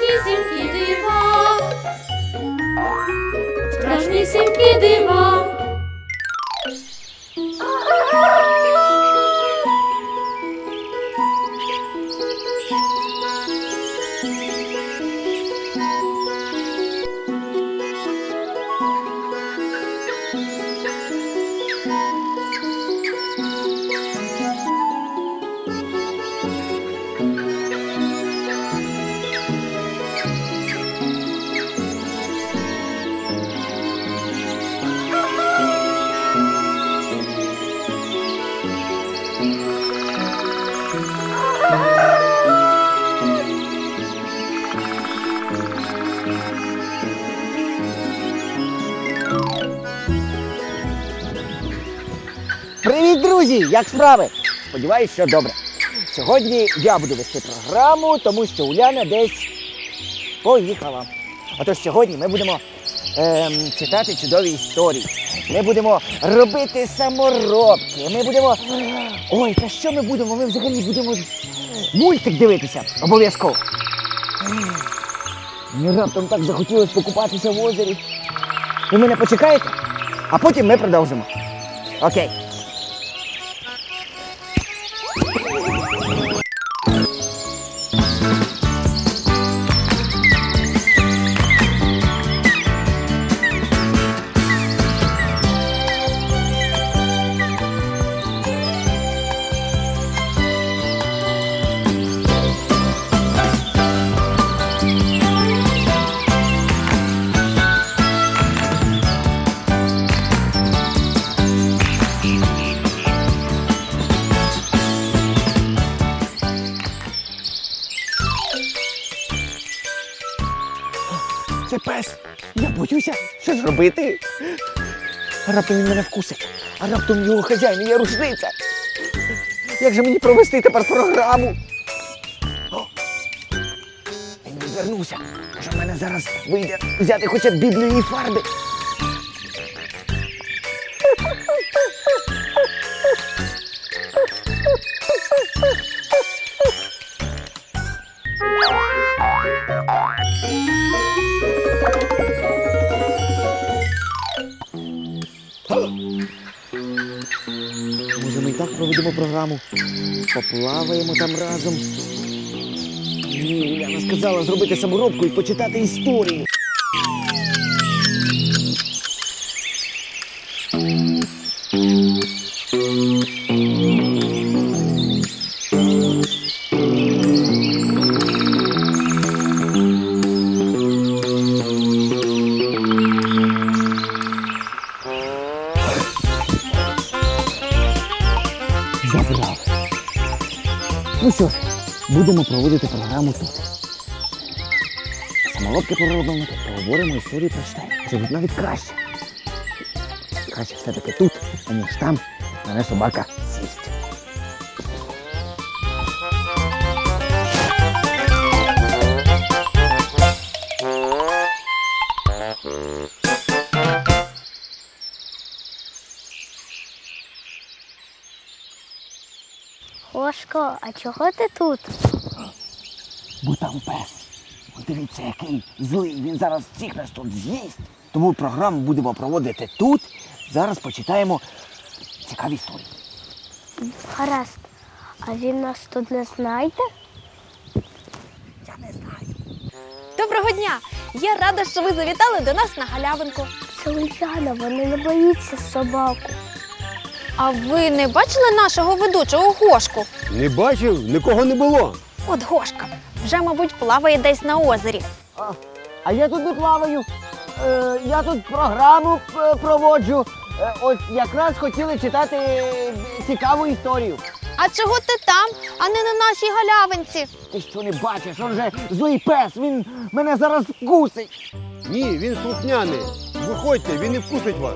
страшнісінькі дива. Страшнісінькі дива. Друзі! Як справи? Сподіваюсь, що добре. Сьогодні я буду вести програму, тому що Уляна десь поїхала. Отож сьогодні ми будемо ем, читати чудові історії. Ми будемо робити саморобки. Ми будемо. Ой, та що ми будемо? Ми взагалі будемо мультик дивитися. Обов'язково. Мені раптом так захотілося покупатися в озері. Ви мене почекаєте? А потім ми продовжимо. Окей. Це пес. Я боюся, що зробити. А раптом він мене вкусить, а раптом його хазяїн є рушниця. Як же мені провести тепер програму? О! Він звернувся. Може, в мене зараз вийде взяти хоча б біблію і фарби. Проведемо програму. Поплаваємо там разом. Ні, не сказала зробити саморобку і почитати історію. Ну що ж, будемо проводити програму тут. Самолобки поробимо, поговоримо, історію прочитаємо. Це буде навіть краще. Краще все-таки тут, аніж там мене собака а чого ти тут? Бо там пес. Дивіться, який злий. Він зараз всіх нас тут з'їсть. Тому програму будемо проводити тут. Зараз почитаємо цікаві історії. Гаразд. А він нас тут не знайде? Я не знаю. Доброго дня! Я рада, що ви завітали до нас на галявинку. Це Уляна, вона не боїться собаку. А ви не бачили нашого ведучого Гошку? Не бачив, нікого не було. От Гошка вже, мабуть, плаває десь на озері. А, а я тут не плаваю. Е, я тут програму е, проводжу. Е, от якраз хотіли читати е, цікаву історію. А чого ти там, а не на нашій галявинці? Ти що не бачиш? Он же злий пес, він мене зараз вкусить. Ні, він слухняний. Виходьте, він не вкусить вас.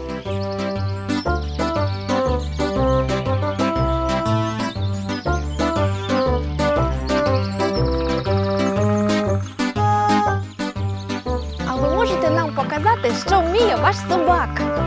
Що вміє ваш собака?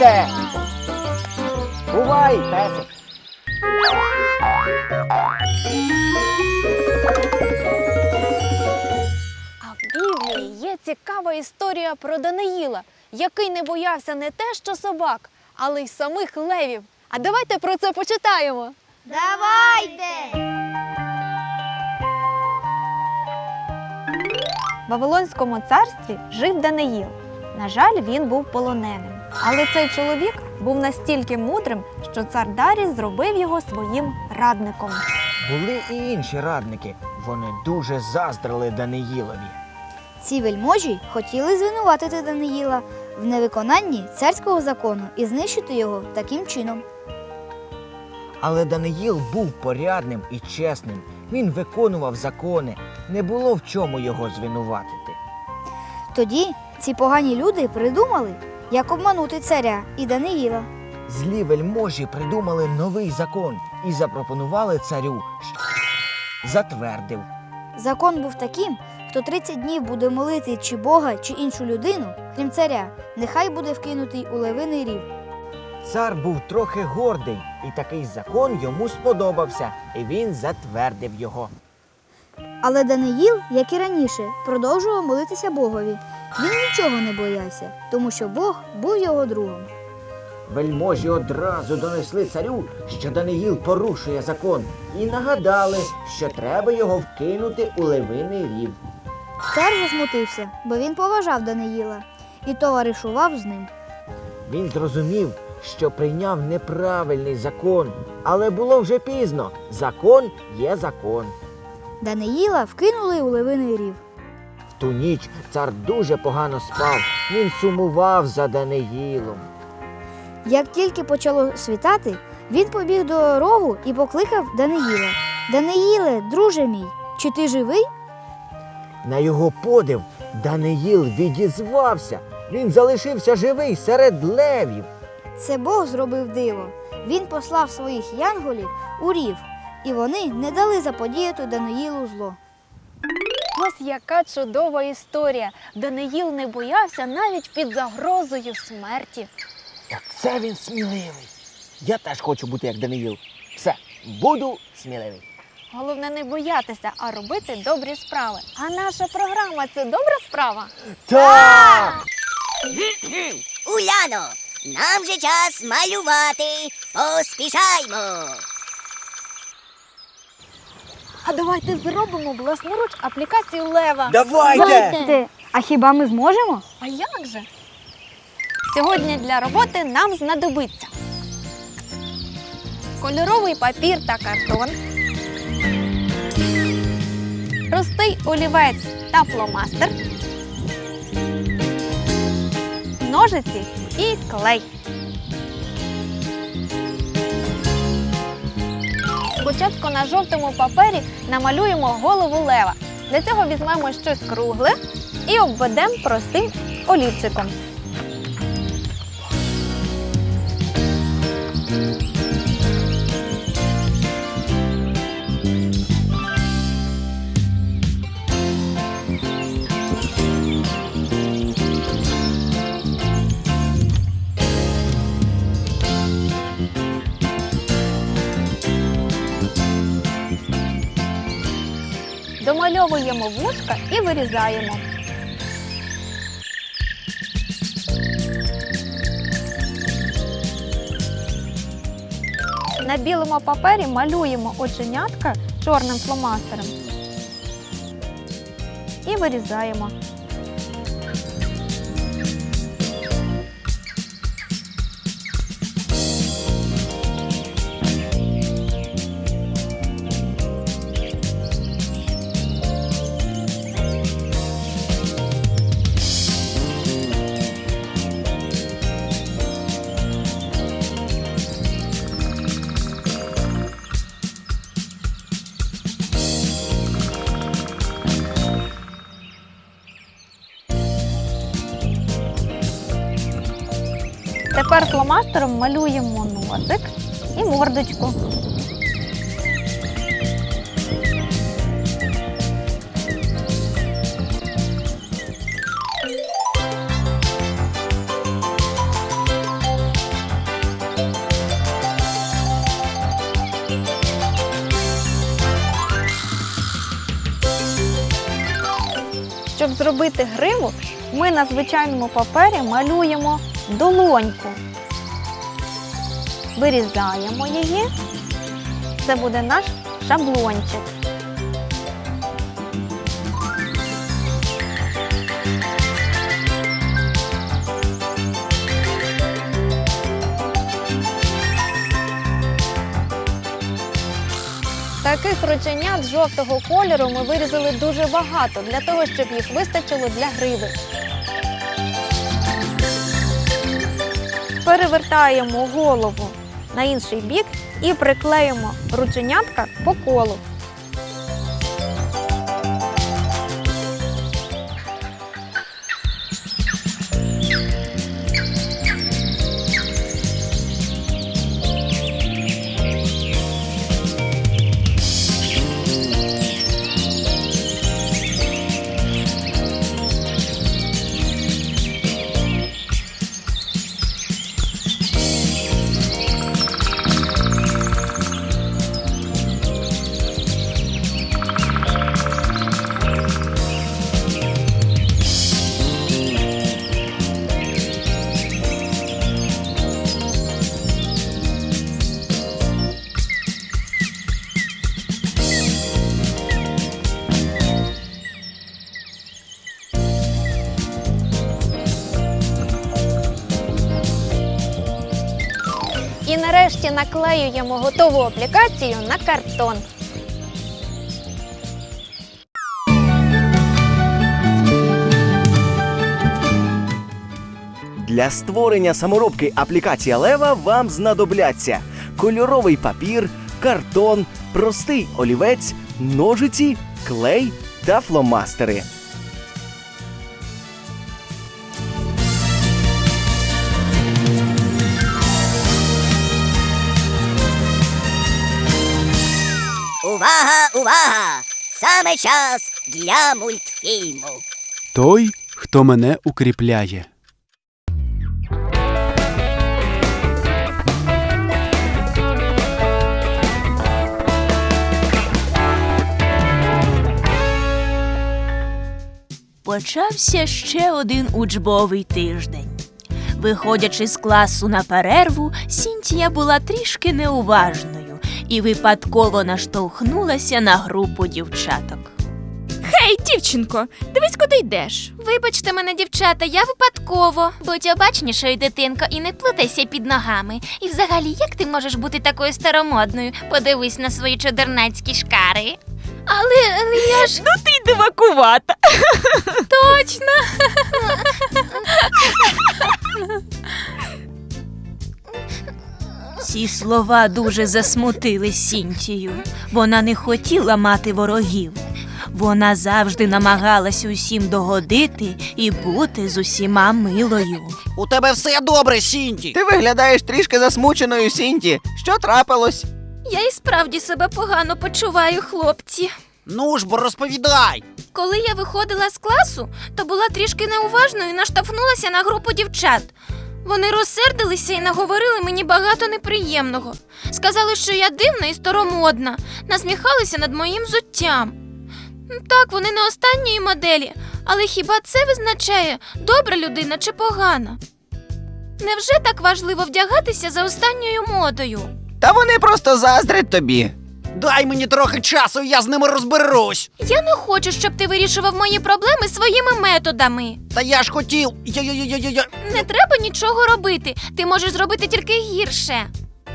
Бувайте! Бувайте! Бувай, песик! А в Біблії є цікава історія про Даниїла, який не боявся не те, що собак, але й самих левів. А давайте про це почитаємо. Давайте! В Вавилонському царстві жив Даниїл. На жаль, він був полоненим. Але цей чоловік був настільки мудрим, що цар Дарій зробив його своїм радником. Були і інші радники. Вони дуже заздрили Даниїлові. Ці вельможі хотіли звинуватити Даниїла в невиконанні царського закону і знищити його таким чином. Але Даниїл був порядним і чесним. Він виконував закони. Не було в чому його звинуватити. Тоді ці погані люди придумали, як обманути царя і Даниїла. Злі вельможі придумали новий закон і запропонували царю, що затвердив. Закон був таким, хто 30 днів буде молити чи Бога, чи іншу людину, крім царя, нехай буде вкинутий у левиний рів. Цар був трохи гордий, і такий закон йому сподобався, і він затвердив його. Але Даниїл, як і раніше, продовжував молитися Богові. Він нічого не боявся, тому що Бог був його другом. Вельможі одразу донесли царю, що Даниїл порушує закон, і нагадали, що треба його вкинути у левиний рів. Цар засмутився, бо він поважав Даниїла і товаришував з ним. Він зрозумів, що прийняв неправильний закон, але було вже пізно. Закон є закон. Даниїла вкинули у левиний рів. В ту ніч цар дуже погано спав. Він сумував за Даниїлом. Як тільки почало світати, він побіг до рову і покликав Даниїла. Даниїле, друже мій, чи ти живий? На його подив Даниїл відізвався. Він залишився живий серед левів. Це Бог зробив диво. Він послав своїх янголів у рів, і вони не дали заподіяти Даниїлу зло. Ось яка чудова історія. Даниїл не боявся навіть під загрозою смерті. Оце він сміливий. Я теж хочу бути як Даниїл. Все, буду сміливий. Головне не боятися, а робити добрі справи. А наша програма це добра справа. Так! Уляно, нам же час малювати. Поспішаймо. А давайте зробимо власноруч аплікацію Лева. Давайте! Ти, а хіба ми зможемо? А як же? Сьогодні для роботи нам знадобиться кольоровий папір та картон, простий олівець та фломастер, ножиці і клей. Спочатку на жовтому папері намалюємо голову лева. Для цього візьмемо щось кругле і обведемо простим олівчиком. відмальовуємо вушка і вирізаємо. На білому папері малюємо оченятка чорним фломастером і вирізаємо. Тепер фломастером малюємо носик і мордочку. Щоб зробити гриву, ми на звичайному папері малюємо долоньку. Вирізаємо її. Це буде наш шаблончик. Таких рученят жовтого кольору ми вирізали дуже багато для того, щоб їх вистачило для гриви. Перевертаємо голову на інший бік і приклеїмо рученятка по колу. Наклеюємо готову аплікацію на картон. Для створення саморобки аплікація Лева вам знадобляться кольоровий папір, картон, простий олівець, ножиці, клей та фломастери. Увага! Саме час для мультфільму. Той, хто мене укріпляє. Почався ще один учбовий тиждень. Виходячи з класу на перерву, Сінтія була трішки неуважною і випадково наштовхнулася на групу дівчаток. Гей, дівчинко, дивись, куди йдеш. Вибачте мене, дівчата, я випадково. Будь обачнішою, дитинко, і не плутайся під ногами. І взагалі, як ти можеш бути такою старомодною? Подивись на свої чудернацькі шкари. Але, але я ж. Ну ти дивакувата. Точно. Ці слова дуже засмутили Сінтію. Вона не хотіла мати ворогів. Вона завжди намагалась усім догодити і бути з усіма милою. У тебе все добре, Сінті. Ти виглядаєш трішки засмученою, Сінті. Що трапилось? Я і справді себе погано почуваю, хлопці. Ну ж бо розповідай. Коли я виходила з класу, то була трішки неуважною і наштовхнулася на групу дівчат. Вони розсердилися і наговорили мені багато неприємного. Сказали, що я дивна і старомодна, насміхалися над моїм взуттям. Так, вони не останньої моделі, але хіба це визначає, добра людина чи погана? Невже так важливо вдягатися за останньою модою? Та вони просто заздрять тобі. Дай мені трохи часу, я з ними розберусь. Я не хочу, щоб ти вирішував мої проблеми своїми методами. Та я ж хотів. Я-я-я-я-я. Не треба нічого робити. Ти можеш зробити тільки гірше.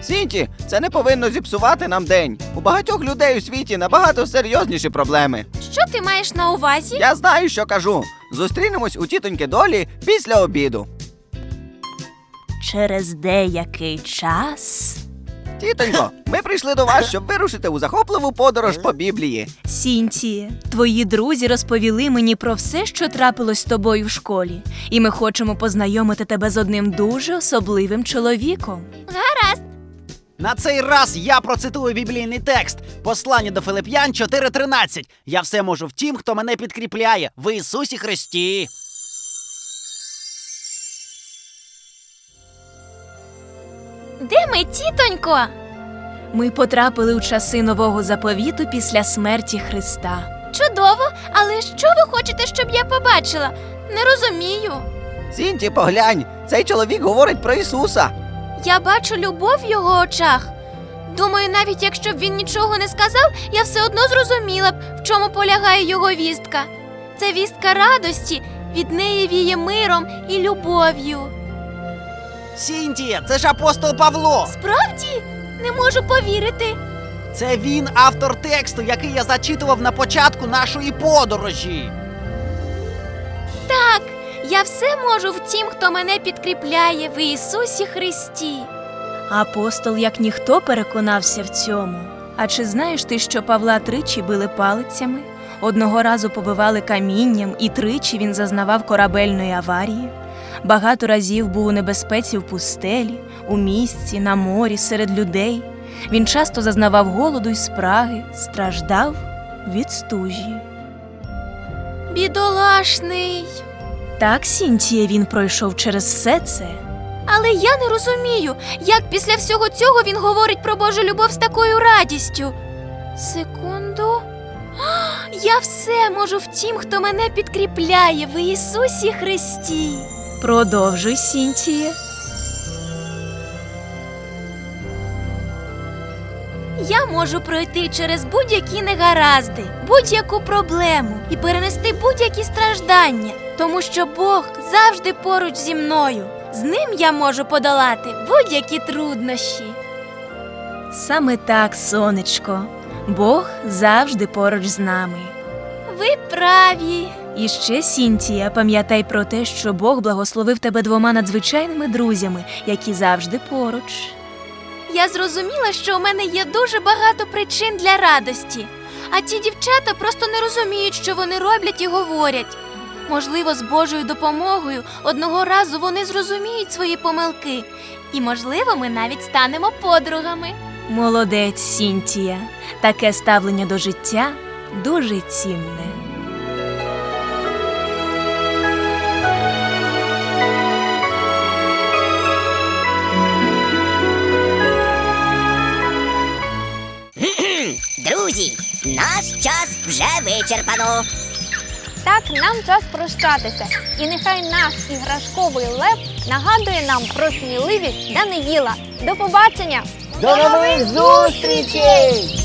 Сінті, це не повинно зіпсувати нам день. У багатьох людей у світі набагато серйозніші проблеми. Що ти маєш на увазі? Я знаю, що кажу. Зустрінемось у тітоньки Долі після обіду. Через деякий час Тітонько, ми прийшли до вас, щоб вирушити у захопливу подорож по Біблії. Сінтіє, твої друзі розповіли мені про все, що трапилось з тобою в школі, і ми хочемо познайомити тебе з одним дуже особливим чоловіком. Гаразд. На цей раз я процитую біблійний текст. Послання до Филип'ян 4.13. Я все можу в тім, хто мене підкріпляє в Ісусі Христі. Де ми, тітонько? Ми потрапили у часи нового заповіту після смерті Христа. Чудово, але що ви хочете, щоб я побачила? Не розумію. Сінті, поглянь, цей чоловік говорить про Ісуса. Я бачу любов в його очах. Думаю, навіть якщо б він нічого не сказав, я все одно зрозуміла б, в чому полягає його вістка. Це вістка радості, від неї віє миром і любов'ю. Сінтія, це ж апостол Павло. Справді? Не можу повірити. Це він автор тексту, який я зачитував на початку нашої подорожі. Так, я все можу в тім, хто мене підкріпляє в Ісусі Христі. Апостол, як ніхто, переконався в цьому. А чи знаєш ти, що Павла тричі били палицями? Одного разу побивали камінням, і тричі він зазнавав корабельної аварії. Багато разів був у небезпеці в пустелі, у місті, на морі, серед людей. Він часто зазнавав голоду й спраги, страждав від стужі. Бідолашний. Так, Сінтіє, він пройшов через все це. Але я не розумію, як після всього цього він говорить про Божу любов з такою радістю. Секунду. Я все можу в тім, хто мене підкріпляє в Ісусі Христі. Продовжуй, Сінтіє. Я можу пройти через будь-які негаразди, будь-яку проблему і перенести будь-які страждання, тому що Бог завжди поруч зі мною. З ним я можу подолати будь-які труднощі. Саме так, сонечко. Бог завжди поруч з нами. Ви праві. І ще, Сінтія, пам'ятай про те, що Бог благословив тебе двома надзвичайними друзями, які завжди поруч. Я зрозуміла, що у мене є дуже багато причин для радості, а ті дівчата просто не розуміють, що вони роблять і говорять. Можливо, з Божою допомогою одного разу вони зрозуміють свої помилки, і, можливо, ми навіть станемо подругами. Молодець, Сінтія. Таке ставлення до життя дуже цінне. Друзі, наш час вже вичерпано. Так, нам час прощатися. І нехай наш іграшковий лев нагадує нам про сміливість Даниїла. До побачення! До нових зустрічей!